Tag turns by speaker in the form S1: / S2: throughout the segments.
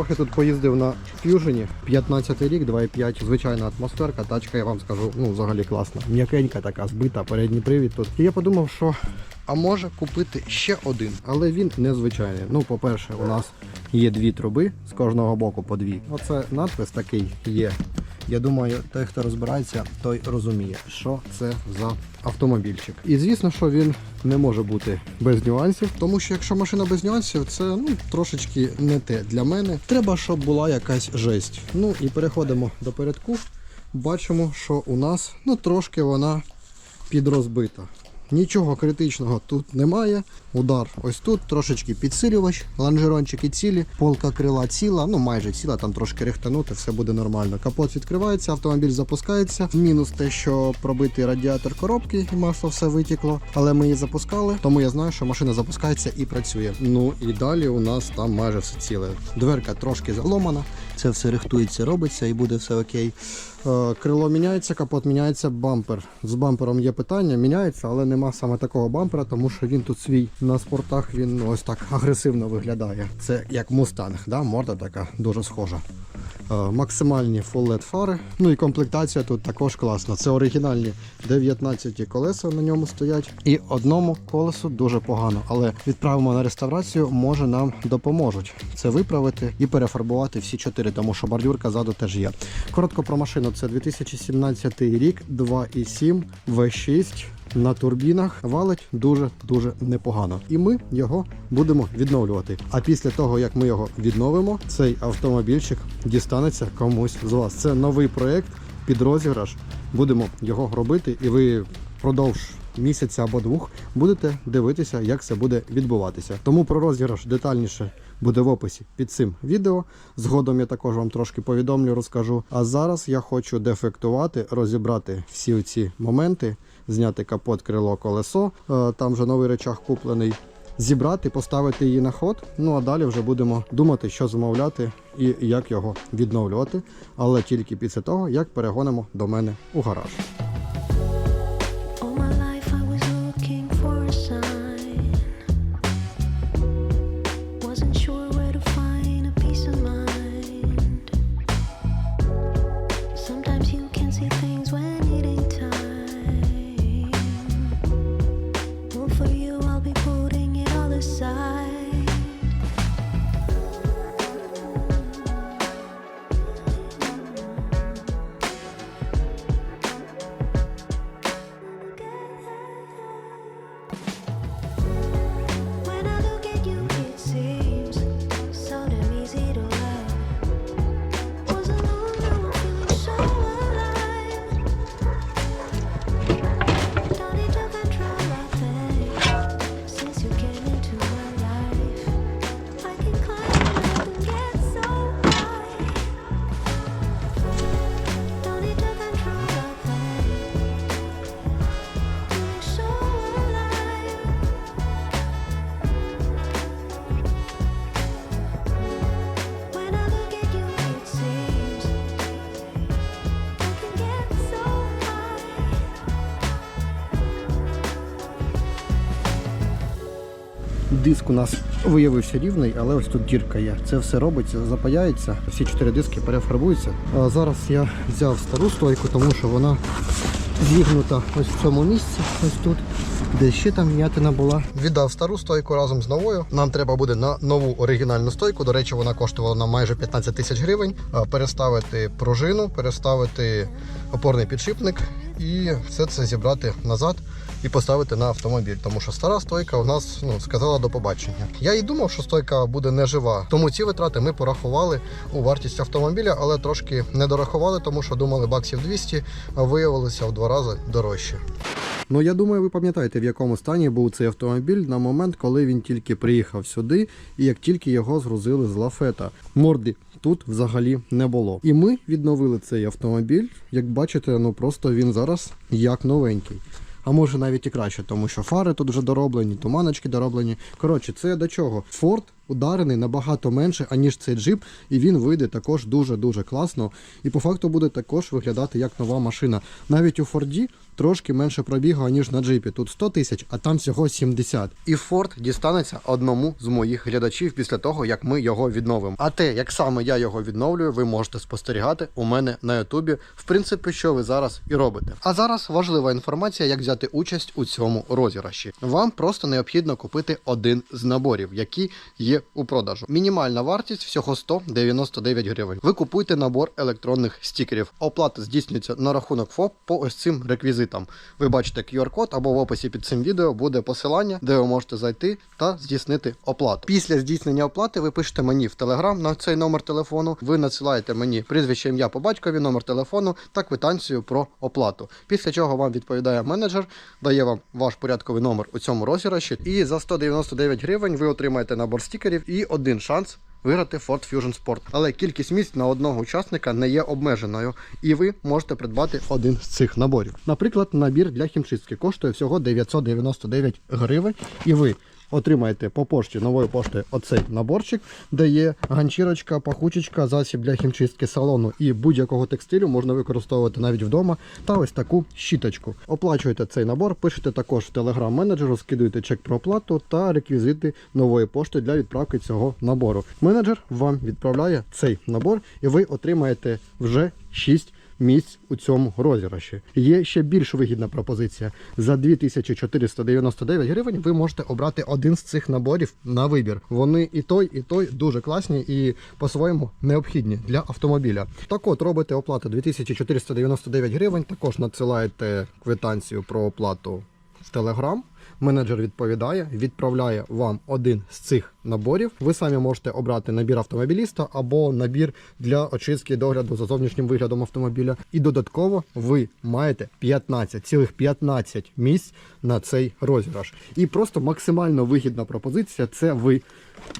S1: Трохи тут поїздив на ф'южені. 15 рік, 2,5, звичайна атмосферка. Тачка, я вам скажу, ну взагалі класна. М'якенька така, збита, передній привід тут. І я подумав, що а може купити ще один, але він незвичайний. Ну, по-перше, у нас є дві труби з кожного боку по дві. Оце надпис такий є. Я думаю, той, хто розбирається, той розуміє, що це за автомобільчик. І звісно, що він не може бути без нюансів, тому що якщо машина без нюансів, це ну трошечки не те для мене. Треба, щоб була якась жесть. Ну і переходимо до передку. Бачимо, що у нас ну трошки вона підрозбита. Нічого критичного тут немає. Удар ось тут, трошечки підсилювач, лонжерончики цілі, полка крила ціла, ну майже ціла, там трошки рихтанути, все буде нормально. Капот відкривається, автомобіль запускається. Мінус те, що пробитий радіатор коробки, і масло все витікло. Але ми її запускали, тому я знаю, що машина запускається і працює. Ну і далі у нас там майже все ціле. Дверка трошки заломана, це все рихтується, робиться і буде все окей. Е, Крило міняється, капот міняється, бампер. З бампером є питання, міняється, але нема саме такого бампера, тому що він тут свій на спортах він ось так агресивно виглядає. Це як мустанг, да? морда така дуже схожа. Е, Максимальні LED фари. Ну і комплектація тут також класна. Це оригінальні 19 колеса на ньому стоять. І одному колесу дуже погано. Але відправимо на реставрацію, може нам допоможуть це виправити і перефарбувати всі чотири, тому що бордюрка ззаду теж є. Коротко про машину. Це 2017 рік, 2,7 V6 на турбінах валить дуже дуже непогано. І ми його будемо відновлювати. А після того, як ми його відновимо, цей автомобільчик дістанеться комусь з вас. Це новий проект під розіграш. Будемо його робити, і ви впродовж місяця або двох будете дивитися, як це буде відбуватися. Тому про розіграш детальніше буде в описі під цим відео. Згодом я також вам трошки повідомлю, розкажу. А зараз я хочу дефектувати, розібрати всі ці моменти, зняти капот, крило, колесо. Е, Там вже новий речах куплений. Зібрати, поставити її на ход. Ну а далі вже будемо думати, що замовляти і як його відновлювати. Але тільки після того, як перегонимо до мене у гараж.
S2: I'll be putting it all aside.
S1: Диск у нас виявився рівний, але ось тут дірка є. Це все робиться, запаяється, всі чотири диски перефарбуються. А зараз я взяв стару стойку, тому що вона зігнута ось в цьому місці, ось тут, де ще там м'ятина була. Віддав стару стойку разом з новою. Нам треба буде на нову оригінальну стойку. До речі, вона коштувала нам майже 15 тисяч гривень. Переставити пружину, переставити опорний підшипник і все це зібрати назад і поставити на автомобіль. Тому що стара стойка у нас ну, сказала до побачення. Я і думав, що стойка буде нежива. Тому ці витрати ми порахували у вартість автомобіля, але трошки не дорахували, тому що думали баксів 200, а виявилося в два рази дорожче. Ну я думаю, ви пам'ятаєте, в якому стані був цей автомобіль на момент, коли він тільки приїхав сюди, і як тільки його згрузили з лафета. Морди тут взагалі не було. І ми відновили цей автомобіль. Як бачите, ну просто він зараз як новенький. А може навіть і краще, тому що фари тут вже дороблені, туманочки дороблені. Коротше, це до чого? Форд ударений набагато менше, аніж цей джип, і він вийде також дуже-дуже класно. І по факту буде також виглядати як нова машина. Навіть у Форді трошки менше пробігу, аніж на джипі. Тут 100 тисяч, а там всього 70. І Форд дістанеться одному з моїх глядачів після того, як ми його відновимо. А те, як саме я його відновлюю, ви можете спостерігати у мене на Ютубі. В принципі, що ви зараз і робите. А зараз важлива інформація, як взяти участь у цьому розіграші. Вам просто необхідно купити один з наборів, які є у продажу. Мінімальна вартість всього 199 гривень. Ви купуєте набор електронних стікерів. Оплата здійснюється на рахунок ФОП по ось цим реквізитам. Ви бачите QR-код або в описі під цим відео буде посилання, де ви можете зайти та здійснити оплату. Після здійснення оплати ви пишете мені в Telegram на цей номер телефону. Ви надсилаєте мені прізвище ім'я по батькові, номер телефону та квитанцію про оплату. Після чого вам відповідає менеджер, дає вам ваш порядковий номер у цьому розіграші. І за 199 гривень ви отримаєте набор стікерів і один шанс. Виграти Ford Fusion Sport. Але кількість місць на одного учасника не є обмеженою, і ви можете придбати один з цих наборів. Наприклад, набір для хімчистки коштує всього 999 гривень, і ви отримаєте по пошті новою поштою оцей наборчик, де є ганчірочка, пахучечка, засіб для хімчистки салону і будь-якого текстилю можна використовувати навіть вдома. Та ось таку щіточку. Оплачуєте цей набор, пишете також в телеграм-менеджеру, скидуєте чек про оплату та реквізити нової пошти для відправки цього набору. Менеджер вам відправляє цей набор, і ви отримаєте вже 6 місць у цьому розіграші. Є ще більш вигідна пропозиція. За 2499 гривень ви можете обрати один з цих наборів на вибір. Вони і той, і той дуже класні і по-своєму необхідні для автомобіля. Так от робите оплату 2499 гривень. Також надсилаєте квитанцію про оплату в Телеграм. Менеджер відповідає, відправляє вам один з цих наборів. Ви самі можете обрати набір автомобіліста або набір для очистки догляду за зовнішнім виглядом автомобіля. І додатково ви маєте 15, цілих 15 місць на цей розіграш. І просто максимально вигідна пропозиція це ви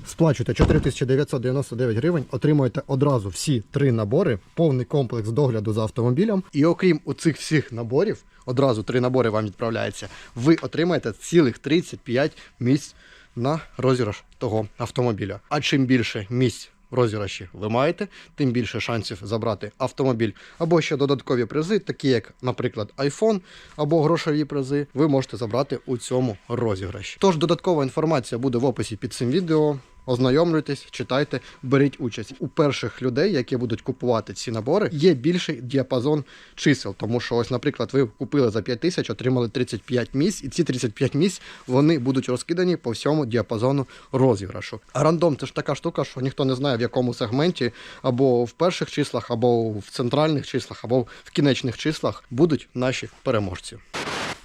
S1: сплачуєте 4999 гривень, отримуєте одразу всі три набори, повний комплекс догляду за автомобілем. І окрім у цих всіх наборів, одразу три набори вам відправляється, ви отримаєте цілих 35 місць на розіграш того автомобіля. А чим більше місць в розіграші ви маєте, тим більше шансів забрати автомобіль або ще додаткові призи, такі як, наприклад, iPhone або грошові призи, ви можете забрати у цьому розіграші. Тож додаткова інформація буде в описі під цим відео. Ознайомлюйтесь, читайте, беріть участь. У перших людей, які будуть купувати ці набори, є більший діапазон чисел. Тому що, ось, наприклад, ви купили за 5 тисяч, отримали 35 місць, і ці 35 місць вони будуть розкидані по всьому діапазону розіграшу. А рандом це ж така штука, що ніхто не знає в якому сегменті, або в перших числах, або в центральних числах, або в кінечних числах будуть наші переможці.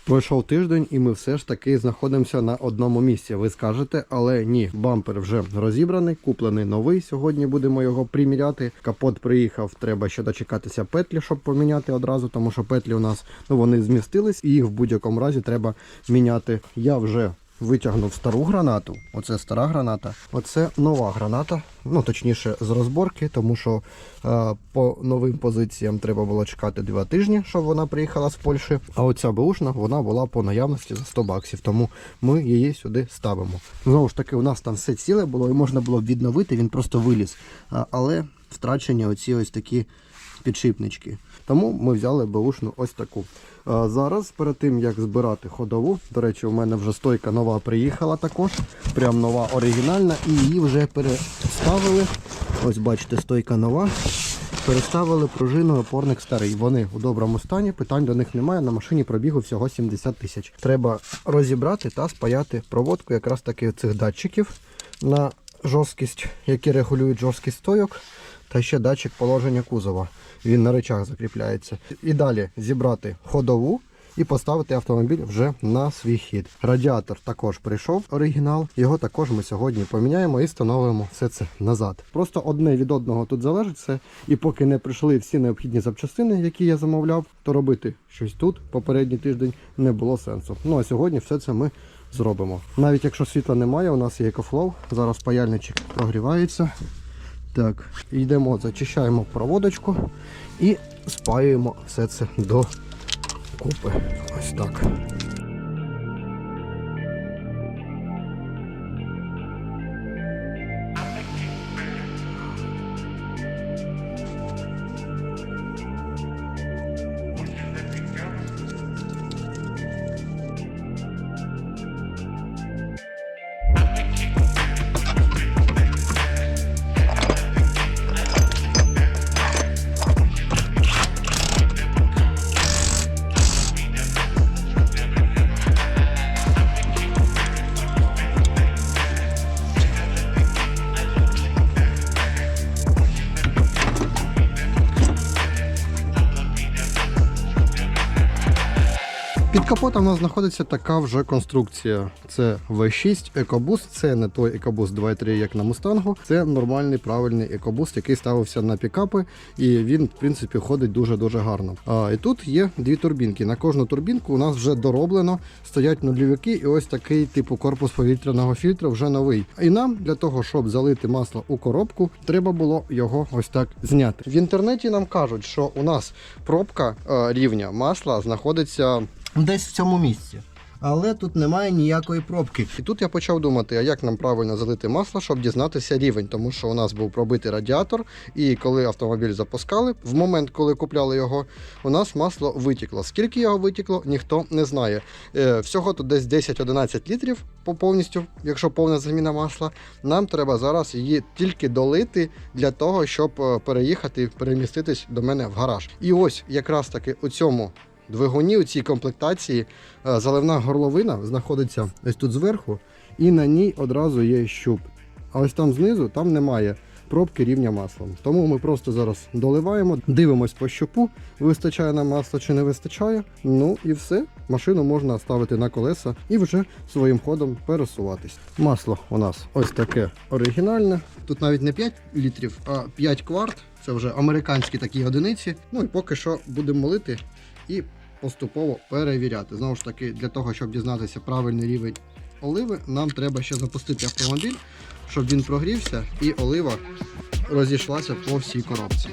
S1: Пройшов тиждень, і ми все ж таки знаходимося на одному місці. Ви скажете, але ні, бампер вже розібраний, куплений новий. Сьогодні будемо його приміряти. Капот приїхав, треба ще дочекатися петлі, щоб поміняти одразу, тому що петлі у нас ну вони змістились, і їх в будь-якому разі треба міняти. Я вже витягнув стару гранату. Оце стара граната. Оце нова граната. Ну точніше, з розборки, тому що е, по новим позиціям треба було чекати два тижні, щоб вона приїхала з Польщі. А оця бушна вона була по наявності за 100 баксів, тому ми її сюди ставимо. Знову ж таки, у нас там все ціле було і можна було б відновити, він просто виліз. А, але втрачені оці ось такі підшипнички. Тому ми взяли беушну ось таку. Зараз, перед тим як збирати ходову, до речі, у мене вже стойка нова приїхала також. Прям нова оригінальна, і її вже переставили. Ось бачите, стойка нова. Переставили пружину, опорник старий. Вони у доброму стані, питань до них немає. На машині пробігу всього 70 тисяч. Треба розібрати та спаяти проводку якраз таки цих датчиків на жорсткість, які регулюють жорсткість стойок, та ще датчик положення кузова. Він на речах закріпляється. І далі зібрати ходову. І поставити автомобіль вже на свій хід. Радіатор також прийшов оригінал. Його також ми сьогодні поміняємо і встановимо все це назад. Просто одне від одного тут залежить все. І поки не прийшли всі необхідні запчастини, які я замовляв, то робити щось тут попередній тиждень не було сенсу. Ну а сьогодні все це ми зробимо. Навіть якщо світла немає, у нас є екофлоу. Зараз паяльничок прогрівається. Так, йдемо, зачищаємо проводочку і спаюємо все це до купи. Ось так. Капотом у нас знаходиться така вже конструкція. Це V6 EcoBoost. Це не той EcoBoost 2.3, як на Мустангу. Це нормальний правильний EcoBoost, який ставився на пікапи, і він, в принципі, ходить дуже-дуже гарно. А, і тут є дві турбінки. На кожну турбінку у нас вже дороблено, стоять нульовики, і ось такий типу корпус повітряного фільтру вже новий. І нам для того, щоб залити масло у коробку, треба було його ось так зняти. В інтернеті нам кажуть, що у нас пробка е, рівня масла знаходиться десь в цьому місці. Але тут немає ніякої пробки. І тут я почав думати, а як нам правильно залити масло, щоб дізнатися рівень, тому що у нас був пробитий радіатор, і коли автомобіль запускали, в момент, коли купляли його, у нас масло витікло. Скільки його витікло, ніхто не знає. Е, всього тут десь 10-11 літрів по повністю, якщо повна заміна масла. Нам треба зараз її тільки долити для того, щоб е, переїхати, переміститись до мене в гараж. І ось якраз таки у цьому двигуні, у цій комплектації, е, заливна горловина знаходиться ось тут зверху, і на ній одразу є щуп. А ось там знизу там немає пробки рівня маслом. Тому ми просто зараз доливаємо, дивимось по щупу, вистачає нам масла чи не вистачає. Ну і все. Машину можна ставити на колеса і вже своїм ходом пересуватись. Масло у нас ось таке оригінальне. Тут навіть не 5 літрів, а 5 кварт. Це вже американські такі одиниці. Ну і поки що будемо молити і поступово перевіряти. Знову ж таки, для того, щоб дізнатися правильний рівень оливи, нам треба ще запустити автомобіль, щоб він прогрівся і олива розійшлася по всій коробці.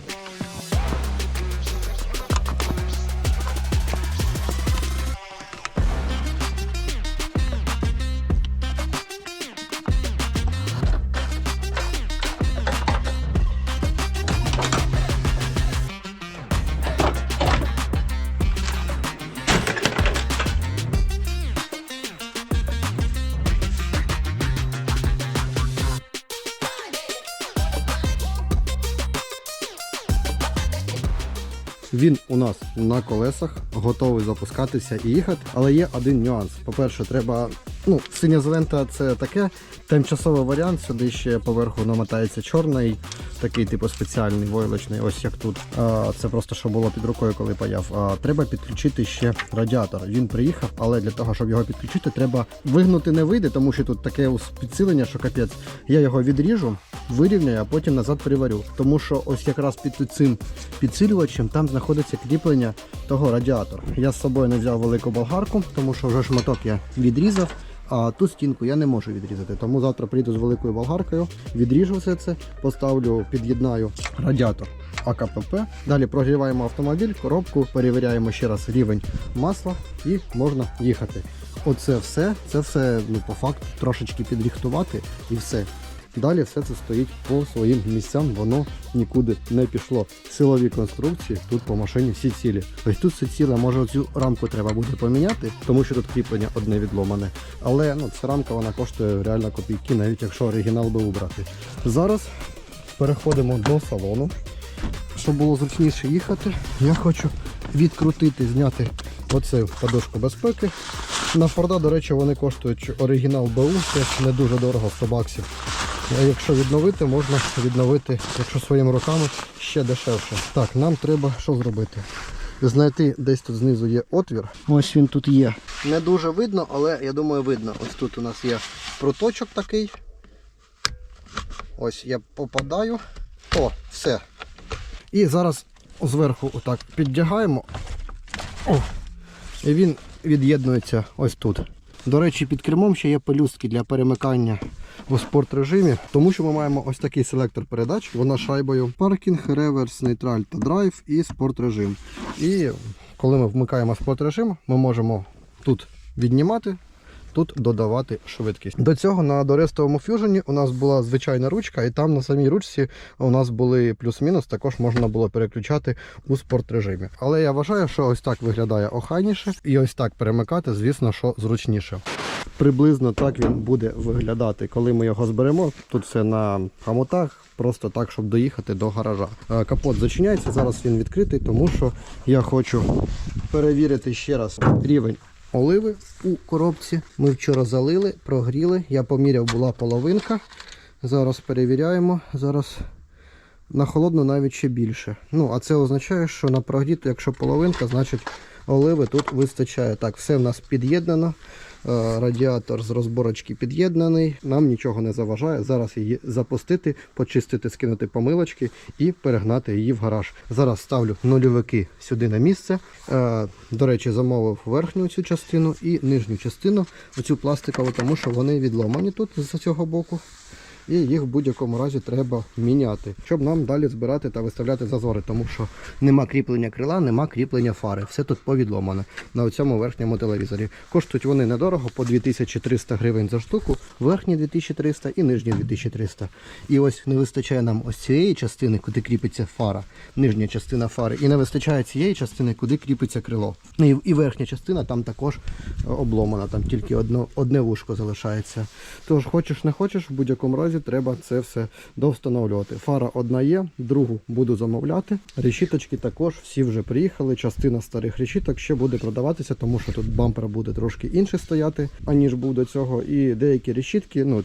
S1: Він у нас на колесах, готовий запускатися і їхати. Але є один нюанс. По-перше, треба. Ну, синя зелента це таке тимчасовий варіант. Сюди ще поверху намотається чорний, такий типу спеціальний войлочний, ось як тут. А, це просто що було під рукою, коли паяв. А, треба підключити ще радіатор. Він приїхав, але для того, щоб його підключити, треба вигнути не вийде, тому що тут таке підсилення, що капець. Я його відріжу, вирівняю, а потім назад приварю. Тому що ось якраз під цим підсилювачем там знаходиться кріплення того радіатора. Я з собою не взяв велику болгарку, тому що вже шматок я відрізав. А ту стінку я не можу відрізати. Тому завтра прийду з великою болгаркою, відріжу все це, поставлю, під'єднаю радіатор АКПП. Далі прогріваємо автомобіль, коробку, перевіряємо ще раз рівень масла і можна їхати. Оце все, це все ну, по факту трошечки підріхтувати і все. Далі все це стоїть по своїм місцям, воно нікуди не пішло. Силові конструкції тут по машині всі цілі. Ось тут все ціле, може цю рамку треба буде поміняти, тому що тут кріплення одне відломане. Але ну, ця рамка вона коштує реально копійки, навіть якщо оригінал би убрати. Зараз переходимо до салону. Щоб було зручніше їхати, я хочу відкрутити, зняти оцю подушку безпеки. На Форда, до речі, вони коштують оригінал БУ, це не дуже дорого, 100 баксів. А якщо відновити, можна відновити, якщо своїми руками, ще дешевше. Так, нам треба що зробити? Знайти десь тут знизу є отвір. Ось він тут є. Не дуже видно, але я думаю, видно. Ось тут у нас є проточок такий. Ось я попадаю. О, все. І зараз зверху отак піддягаємо. О, і він від'єднується ось тут. До речі, під кермом ще є пелюстки для перемикання у спорт режимі, тому що ми маємо ось такий селектор передач. Вона шайбою паркінг, реверс, нейтраль та драйв і спорт режим. І коли ми вмикаємо спорт режим, ми можемо тут віднімати. Тут додавати швидкість. До цього на дорестовому фюжені у нас була звичайна ручка, і там на самій ручці у нас були плюс-мінус, також можна було переключати у спорт режимі. Але я вважаю, що ось так виглядає охайніше, і ось так перемикати, звісно, що зручніше. Приблизно так він буде виглядати, коли ми його зберемо. Тут все на хамутах, просто так, щоб доїхати до гаража. Е, Капот зачиняється, зараз він відкритий, тому що я хочу перевірити ще раз рівень оливи у коробці. Ми вчора залили, прогріли. Я поміряв, була половинка. Зараз перевіряємо. Зараз на холодну навіть ще більше. Ну, а це означає, що на прогріту, якщо половинка, значить оливи тут вистачає. Так, все в нас під'єднано. Е, Радіатор з розборочки під'єднаний, нам нічого не заважає. Зараз її запустити, почистити, скинути помилочки і перегнати її в гараж. Зараз ставлю нульовики сюди на місце. Е, До речі, замовив верхню цю частину і нижню частину, оцю пластикову, тому що вони відломані тут з цього боку. І їх в будь-якому разі треба міняти, щоб нам далі збирати та виставляти зазори, тому що нема кріплення крила, нема кріплення фари. Все тут повідломане на цьому верхньому телевізорі. Коштують вони недорого, по 2300 гривень за штуку, верхні 2300 і нижні 2300. І ось не вистачає нам ось цієї частини, куди кріпиться фара, нижня частина фари, і не вистачає цієї частини, куди кріпиться крило. Ну і, верхня частина там також е, обломана, там тільки одно, одне вушко залишається. Тож, хочеш не хочеш, в будь-якому разі треба це все довстановлювати. Фара одна є, другу буду замовляти. Решіточки також всі вже приїхали. Частина старих решіток ще буде продаватися, тому що тут бампер буде трошки інший стояти, аніж був до цього. І деякі решітки, ну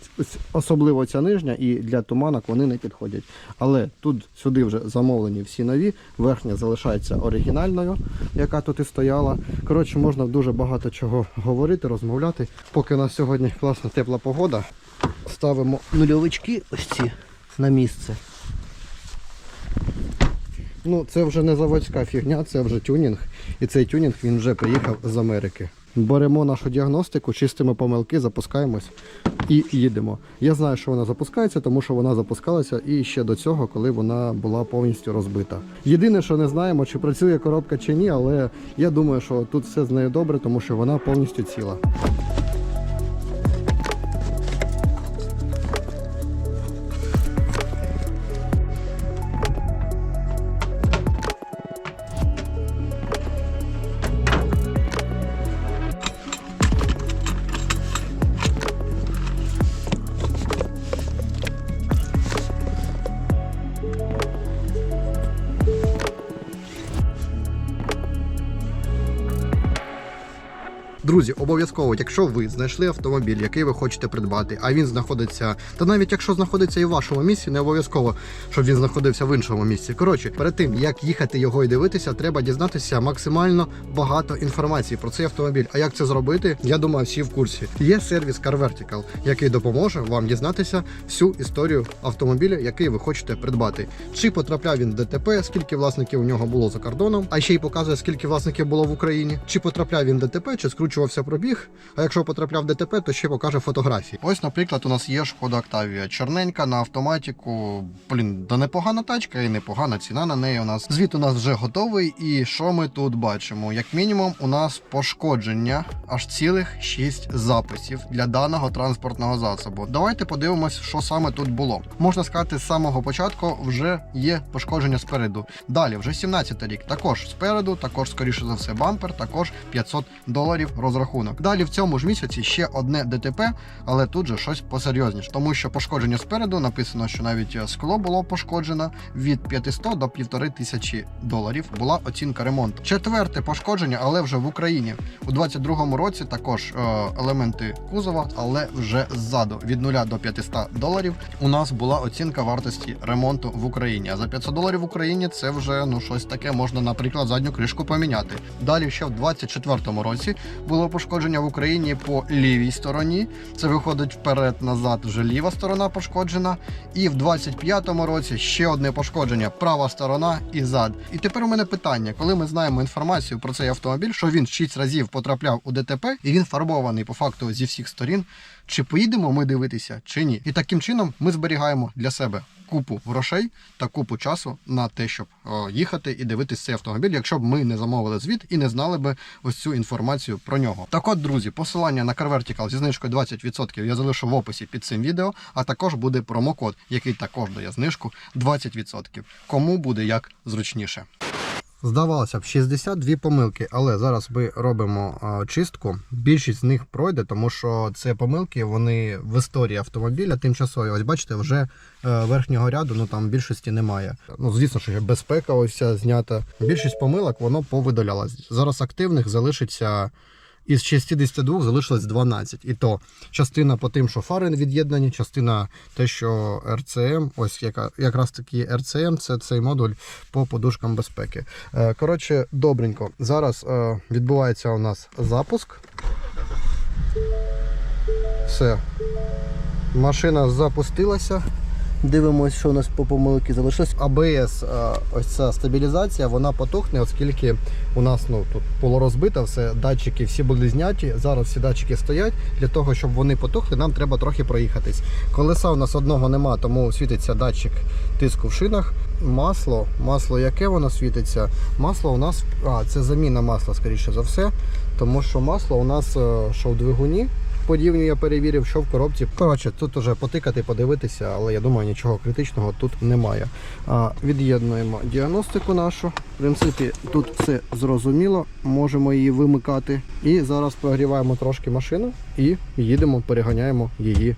S1: особливо ця нижня, і для туманок вони не підходять. Але тут сюди вже замовлені всі нові. Верхня залишається оригінальною, яка тут і стояла. Коротше, можна дуже багато чого говорити, розмовляти. Поки у нас сьогодні класна тепла погода, ставимо нульовички ось ці на місце. Ну, це вже не заводська фігня, це вже тюнінг. І цей тюнінг він вже приїхав з Америки. Беремо нашу діагностику, чистимо помилки, запускаємось і їдемо. Я знаю, що вона запускається, тому що вона запускалася і ще до цього, коли вона була повністю розбита. Єдине, що не знаємо, чи працює коробка чи ні, але я думаю, що тут все з нею добре, тому що вона повністю ціла. Друзі, обов'язково, якщо ви знайшли автомобіль, який ви хочете придбати, а він знаходиться, та навіть якщо знаходиться і в вашому місці, не обов'язково, щоб він знаходився в іншому місці. Коротше, перед тим як їхати його і дивитися, треба дізнатися максимально багато інформації про цей автомобіль. А як це зробити? Я думаю, всі в курсі. Є сервіс Car Vertical, який допоможе вам дізнатися всю історію автомобіля, який ви хочете придбати. Чи потрапляв він в ДТП, скільки власників у нього було за кордоном, а ще й показує, скільки власників було в Україні. Чи потрапляв він в ДТП, чи скручувався пробіг. А якщо потрапляв ДТП, то ще покаже фотографії. Ось, наприклад, у нас є шкода Octavia чорненька на автоматіку. Блін, да непогана тачка і непогана ціна на неї. У нас звіт у нас вже готовий. І що ми тут бачимо? Як мінімум, у нас пошкодження аж цілих 6 записів для даного транспортного засобу. Давайте подивимось, що саме тут було. Можна сказати, з самого початку вже є пошкодження спереду. Далі, вже 17 рік. Також спереду, також, скоріше за все, бампер, також 500 доларів розрахунок. Далі в цьому ж місяці ще одне ДТП, але тут же щось посерйозніше, тому що пошкодження спереду написано, що навіть скло було пошкоджено від 500 до 1500 доларів. Була оцінка ремонту. Четверте пошкодження, але вже в Україні у 22-му році також е, елементи кузова, але вже ззаду від 0 до 500 доларів. У нас була оцінка вартості ремонту в Україні. А за 500 доларів в Україні це вже ну щось таке. Можна, наприклад, задню кришку поміняти. Далі ще в 24-му році було пошкодження в Україні по лівій стороні. Це виходить вперед-назад, вже ліва сторона пошкоджена. І в 25-му році ще одне пошкодження права сторона і зад. І тепер у мене питання: коли ми знаємо інформацію про цей автомобіль, що він 6 разів потрапляв у ДТП, і він фарбований по факту зі всіх сторін. Чи поїдемо ми дивитися, чи ні? І таким чином ми зберігаємо для себе купу грошей та купу часу на те, щоб їхати і дивитися цей автомобіль, якщо б ми не замовили звіт і не знали би ось цю інформацію про нього. Так от, друзі, посилання на Car Vertical зі знижкою 20% я залишу в описі під цим відео, а також буде промокод, який також дає знижку 20%. Кому буде як зручніше. Здавалося б, 62 помилки, але зараз ми робимо чистку. Більшість з них пройде, тому що це помилки, вони в історії автомобіля тимчасові. Ось бачите, вже е, верхнього ряду, ну там більшості немає. Ну, звісно, що безпека ось вся знята. Більшість помилок воно повидалялось. Зараз активних залишиться із 62 залишилось 12. І то частина по тим, що фари від'єднані, частина те, що РЦМ, ось яка якраз таки РЦМ, це цей модуль по подушкам безпеки. Е, Коротше, добренько. Зараз е, відбувається у нас запуск. Все. Машина запустилася. Дивимось, що у нас по помилки залишилось. АБС, е, ось ця стабілізація, вона потухне, оскільки у нас ну, тут розбито все, датчики всі були зняті. Зараз всі датчики стоять. Для того, щоб вони потухли, нам треба трохи проїхатись. Колеса у нас одного нема, тому світиться датчик тиску в шинах. Масло, масло яке воно світиться? Масло у нас, а, це заміна масла, скоріше за все. Тому що масло у нас е, що в двигуні. Подібні я перевірив, що в коробці. Коротше, тут уже потикати, подивитися, але я думаю, нічого критичного тут немає. А, від'єднуємо діагностику нашу. В принципі, тут все зрозуміло, можемо її вимикати. І зараз прогріваємо трошки машину і їдемо, переганяємо її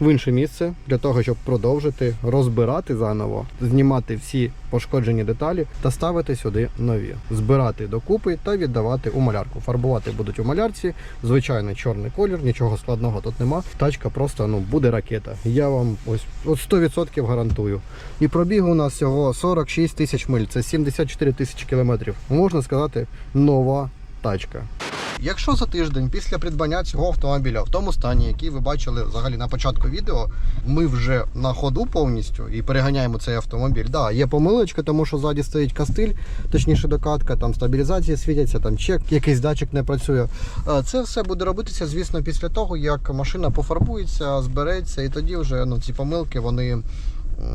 S1: в інше місце для того, щоб продовжити розбирати заново, знімати всі пошкоджені деталі та ставити сюди нові, збирати докупи та віддавати у малярку. Фарбувати будуть у малярці, звичайний чорний колір, нічого складного тут нема. Тачка просто ну буде ракета. Я вам ось от 100% гарантую. І пробіг у нас всього 46 тисяч миль, це 74 тисячі кілометрів. Можна сказати, нова тачка. Якщо за тиждень після придбання цього автомобіля в тому стані, який ви бачили взагалі на початку відео, ми вже на ходу повністю і переганяємо цей автомобіль. Да, є помилочка, тому що ззаді стоїть кастиль, точніше докатка, там стабілізація світяться, там чек, якийсь датчик не працює. Е, Це все буде робитися, звісно, після того, як машина пофарбується, збереться, і тоді вже ну, ці помилки вони.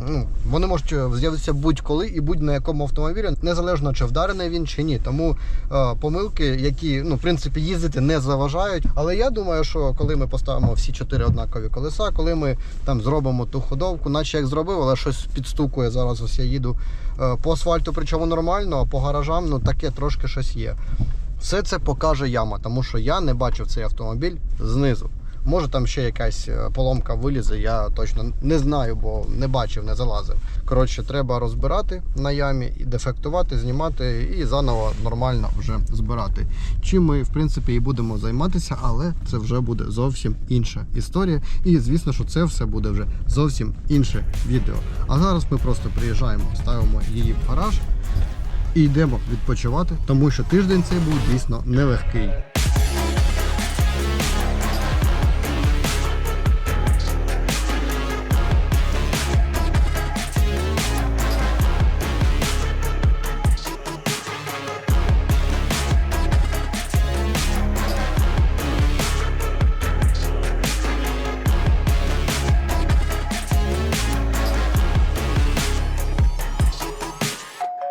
S1: Ну, вони можуть з'явитися будь-коли і будь-на якому автомобілі, незалежно чи вдарений він чи ні. Тому е, помилки, які ну, в принципі їздити не заважають. Але я думаю, що коли ми поставимо всі чотири однакові колеса, коли ми там зробимо ту ходовку, наче як зробив, але щось підстукує. Зараз ось я їду е, по асфальту, причому нормально, а по гаражам ну таке трошки щось є. Все це покаже яма, тому що я не бачив цей автомобіль знизу. Може там ще якась е, поломка вилізе, я точно не знаю, бо не бачив, не залазив. Коротше, треба розбирати на ямі, і дефектувати, знімати і заново нормально вже збирати. Чим ми, в принципі, і будемо займатися, але це вже буде зовсім інша історія. І звісно, що це все буде вже зовсім інше відео. А зараз ми просто приїжджаємо, ставимо її в гараж і йдемо відпочивати, тому що тиждень цей був дійсно нелегкий.